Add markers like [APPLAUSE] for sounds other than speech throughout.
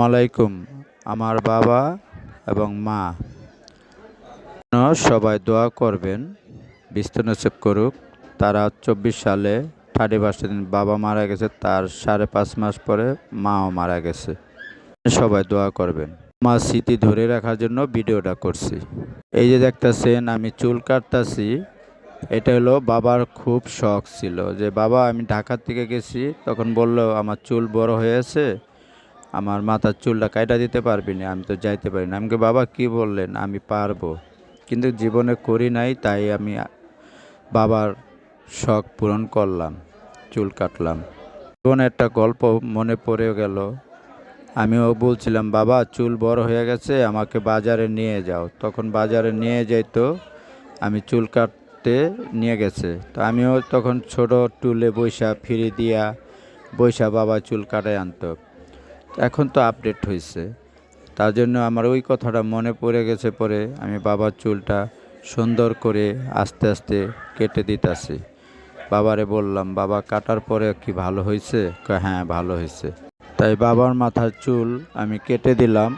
আসসালামু আলাইকুম। আমার বাবা এবং মা। সবাই দোয়া করবেন বিস্তনসেব করুক। তারা চব্বিশ সালে থার্টি ফার্স্ট দিন বাবা মারা গেছে, তার সাড়ে পাঁচ মাস পরে মাও মারা গেছে। সবাই দোয়া করবেন। আমার স্মৃতি ধরে রাখার জন্য ভিডিওটা করছি। এই যে দেখতেছেন, আমি চুল কাটতাছি। এটা হলো বাবার খুব শখ ছিল যে, বাবা, আমি ঢাকার থেকে গেছি। তখন বলল, আমার চুল বড় হয়েছে। আমার মাথার চুলটা কাইটা দিতে পারবি না, আমি তো যাইতে পারি না। আমাকে বাবা, কি বললেন? আমি পারব। কিন্তু জীবনে করি নাই, তাই আমি বাবার শখ পূরণ করলাম, চুল কাটলাম। জীবনে একটা গল্প মনে পড়ে গেল। আমিও বলছিলাম, বাবা, চুল বড় হয়ে গেছে, আমাকে বাজারে নিয়ে যাও। তখন বাজারে নিয়ে যাইতো, আমি চুল কাটতে নিয়ে গেছে। তো আমিও তখন ছোট টুলে বৈশা ফিরে দিয়া, বৈশা বাবা চুল কাটায় আনতো। এখন তো আপডেট হয়েছে তার জন্য আমার ওই কথাটা মনে পড়ে গেছে পরে আমি বাবার চুলটা সুন্দর করে আস্তে আস্তে কেটে দিতেছি। বাবারে বললাম, বাবা, কাটার পরে কি ভালো হয়েছে হ্যাঁ ভালো হয়েছে তাই বাবার মাথার চুল আমি কেটে দিলাম।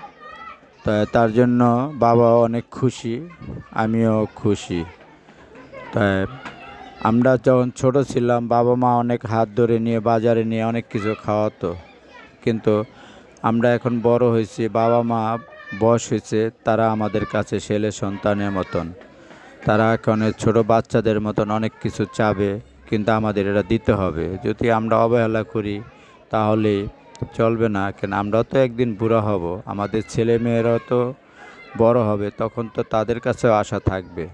তাই তার জন্য বাবা অনেক খুশি, আমিও খুশি। তাই আমরা যখন ছোট ছিলাম, বাবা মা অনেক হাত ধরে নিয়ে, বাজারে নিয়ে অনেক কিছু খাওয়াতো। কিন্তু আমরা এখন বড় হয়েছি, বাবা মা বয়স হয়েছে, তারা আমাদের কাছে ছেলে সন্তানের মতন। তারা এখন ছোট বাচ্চাদের মতন অনেক কিছু চাবে, কিন্তু আমাদের এটা দিতে হবে। যদি আমরা অবহেলা করি, তাহলে চলবে না, কেন আমরাও তো একদিন বুড়া হব। আমাদের ছেলে মেয়েরাও তো বড় হবে, তখন তো তাদের কাছেও আশা থাকবে।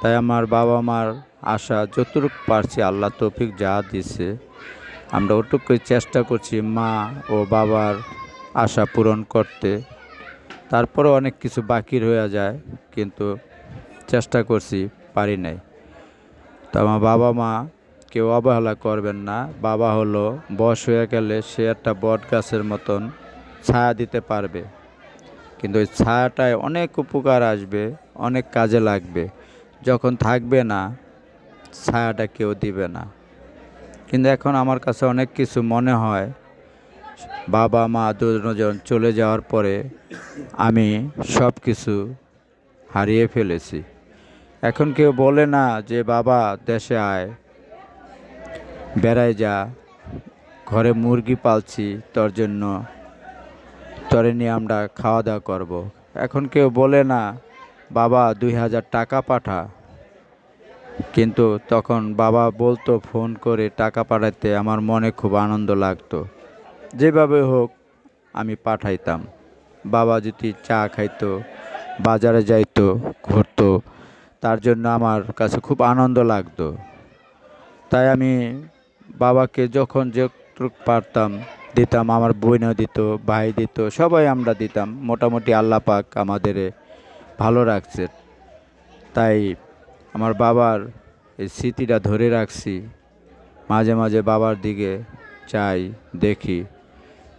তাই আমার বাবা মার আশা যতটুকু পারছি, আল্লাহ তৌফিক যা দিছে, আমরা ওটুকুই চেষ্টা করছি মা ও বাবার আশা পূরণ করতে। তারপরে অনেক কিছু বাকি রয়ে যায়, কিন্তু চেষ্টা করছি, পারি নাই। তো আমার বাবা মা কেউ অবহেলা করবেন না। বাবা হলো বয়স হয়ে গেলে সে একটা বট গাছের মতন ছায়া দিতে পারবে। কিন্তু ওই ছায়াটায় অনেক উপকার আসবে, অনেক কাজে লাগবে। যখন থাকবে না, ছায়াটা কেউ দিবে না। কিন্তু এখন আমার কাছে অনেক কিছু মনে হয় বাবা, মা, দুজন চলে যাওয়ার পরে আমি সব কিছু হারিয়ে ফেলেছি। এখন কেউ বলে না যে, বাবা, দেশে আয়, বেড়ায় যা, ঘরে মুরগি পালছি, তোর জন্য তরে নিয়ে আমরা খাওয়া দাওয়া করব। এখন কেউ বলে না, বাবা, দুই হাজার টাকা পাঠা। কিন্তু তখন বাবা বলতো, ফোন করে টাকা পাঠাতে আমার মনে খুব আনন্দ লাগতো। যেভাবে হোক, আমি পাঠাইতাম। বাবা যদি চা খাইতো, বাজারে যাইতো, ঘুরতো। তার জন্য আমার কাছে খুব আনন্দ লাগতো। তাই আমি বাবাকে যখন যেটুক পারতাম দিতাম, আমার বোনও দিত, ভাই দিত, সবাই আমরা দিতাম। মোটামুটি আল্লাহ পাক আমাদের ভালো রাখছে। তাই আমার বাবার এই স্মৃতিটা ধরে রাখছি। মাঝে মাঝে বাবার দিকে চাই, দেখি।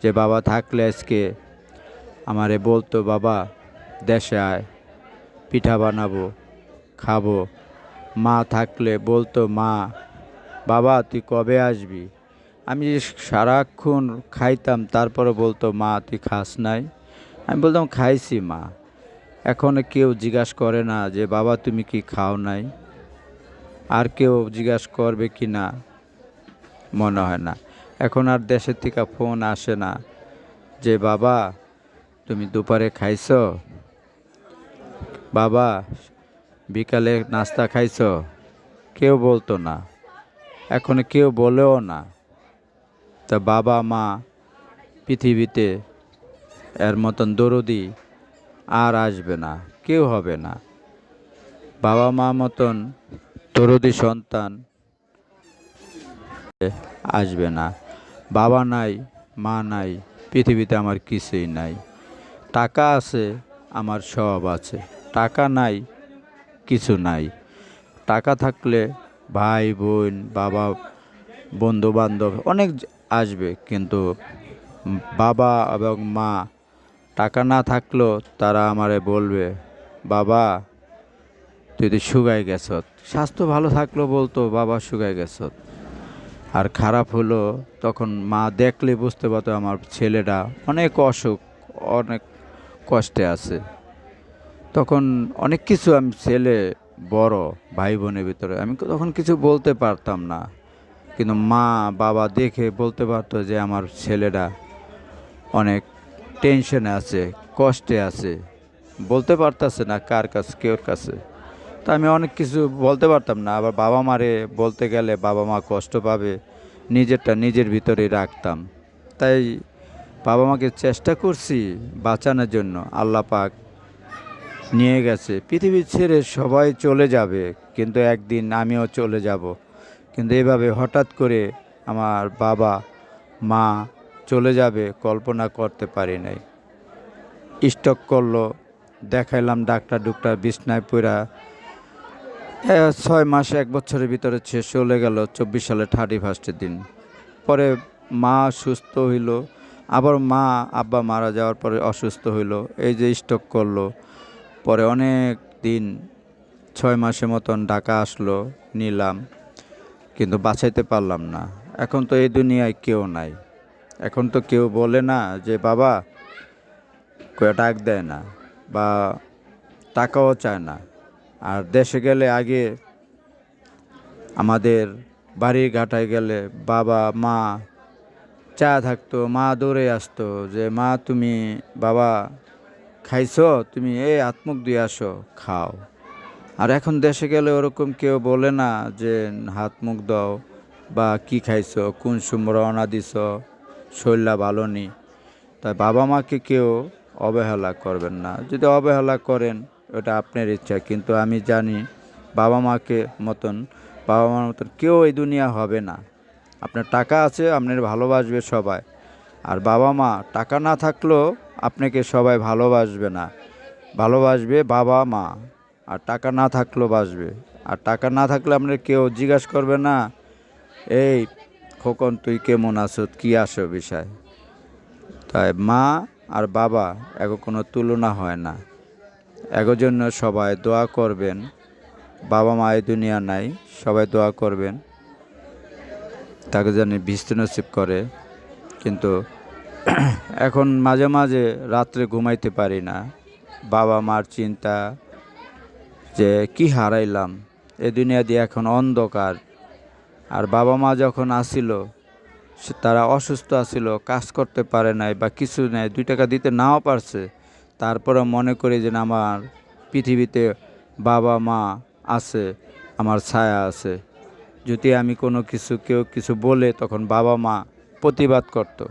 যে বাবা থাকলে আজকে আমারে বলতো, বাবা, দেশে আয়, পিঠা বানাবো, খাব। মা থাকলে বলতো, মা, বাবা, তুই কবে আসবি? আমি সারাক্ষণ খাইতাম তারপরে বলতো, মা, তুই খাস নাই। আমি বলতাম, খাইছি, মা। এখন কেউ জিজ্ঞাসা করে না যে, বাবা, তুমি কি খাও নাই? আর কেউ জিজ্ঞাসা করবে কি না, মনে হয় না। এখন আর দেশের থেকে ফোন আসে না। যে, বাবা, তুমি দুপুরে খাইছ? বাবা, বিকালে নাস্তা খাইছো? কেউ বলতো না। এখন কেউ বলেও না। তা বাবা, মা, পৃথিবীতে এর মতন দরদি আর আসবে না, কেউ হবে না। বাবা, মা মতন দরদি সন্তান আসবে না। বাবা নাই, মা নাই, পৃথিবীতে আমার কিছুই নাই। টাকা আছে, আমার সব আছে। টাকা নাই, কিছু নাই। টাকা থাকলে ভাই, বোন, বাবা বন্ধু বান্ধব অনেক আসবে, কিন্তু বাবা এবং মা, টাকা না থাকলেও তারা আমারে বলবে, বাবা, তুই তো শুকাই গেছত। স্বাস্থ্য ভালো থাকলেও বলতো, বাবা শুকাই গেছত। আর খারাপ হলো তখন মা দেখলে বুঝতে পারতো আমার ছেলেটা অনেক অসুখ, অনেক কষ্টে আছে। তখন অনেক কিছু আমি ছেলে বড় ভাই বোনের ভিতরে আমি তখন কিছু বলতে পারতাম না। কিন্তু মা, বাবা দেখে বলতে পারতো যে আমার ছেলেটা অনেক টেনশনে আছে, কষ্টে আছে। বলতে পারতাছে না কার কাছে, কেউর কাছে। তা আমি অনেক কিছু বলতে পারতাম না, আবার বাবা মারে বলতে গেলে বাবা মা কষ্ট পাবে, নিজেরটা নিজের ভিতরেই রাখতাম। তাই বাবা মাকে চেষ্টা করছি বাঁচানোর জন্য, আল্লাহ পাক নিয়ে গেছে। পৃথিবী ছেড়ে সবাই চলে যাবে, কিন্তু একদিন আমিও চলে যাব। কিন্তু এভাবে হঠাৎ করে আমার বাবা, মা চলে যাবে কল্পনা করতে পারি নাই। স্টক করল, দেখাইলাম ডাক্তার ডুক্তার বিছনায় পুরা ছয় মাস, এক বছরের ভিতরে শেষ চলে গেল চব্বিশ সালে থার্টি ফার্স্টের দিন। পরে মা সুস্থ হইল, আবার মা, আব্বা মারা যাওয়ার পরে অসুস্থ হইল, এই যে স্টক করল। পরে অনেক দিন, ছয় মাসের মতন ঢাকা আসলো, নিলাম, কিন্তু বাঁচাইতে পারলাম না। এখন তো এই দুনিয়ায় কেউ নাই। এখন তো কেউ বলে না যে, বাবা কেউ ডাক দেয় না বা টাকাও চায় না। আর দেশে গেলে আগে আমাদের বাড়ির ঘাটায় গেলে বাবা, মা চা থাকতো, মা দৌড়ে আসতো যে, মা, তুমি বাবা খাইছো? তুমি এই আত্মুখ দিয়ে আসো, খাও। আর এখন দেশে গেলে ওরকম কেউ বলে না যে হাত মুখ দাও বা কি খাইছো, কোন রওনা দিছ শরীরটা ভালো নি? তাই বাবা মাকে কেউ অবহেলা করবেন না। যদি অবহেলা করেন ওটা আপনার ইচ্ছা, কিন্তু আমি জানি বাবা মাকে মতন, বাবা মার মতন কেউ এই দুনিয়া হবে না। আপনার টাকা আছে, আপনার ভালোবাসবে সবাই। আর বাবা মা, টাকা না থাকলেও আপনাকে সবাই ভালোবাসবে না। ভালোবাসবে বাবা মা, আর টাকা না থাকলেও বাসবে। আর টাকা না থাকলে আপনার কেউ জিজ্ঞাসা করবে না, এই খোকন, তুই কেমন আছো? কী আসো বিষয়? তাই মা আর বাবা এগো কোনো তুলনা হয় না। জন্য সবাই দোয়া করবেন। বাবা মা এই দুনিয়া নাই, সবাই দোয়া করবেন। তাকে জানি বৃষ্টি নসিব করে। কিন্তু [CLEARS THROAT] এখন মাঝে মাঝে রাত্রে ঘুমাইতে পারি না। বাবা মার চিন্তা যে কি হারাইলাম। এ দুনিয়া দিয়ে এখন অন্ধকার। আর বাবা মা যখন আসিল তারা অসুস্থ আছিল কাজ করতে পারে নাই বা কিছু নেই, দুই টাকা দিতে নাও পারছে। তারপরে মনে করি যে না, আমার পৃথিবীতে বাবা মা আছে আমার ছায়া আছে। যদি আমি কোনো কিছু কেউ কিছু বলে তখন বাবা মা প্রতিবাদ করতো।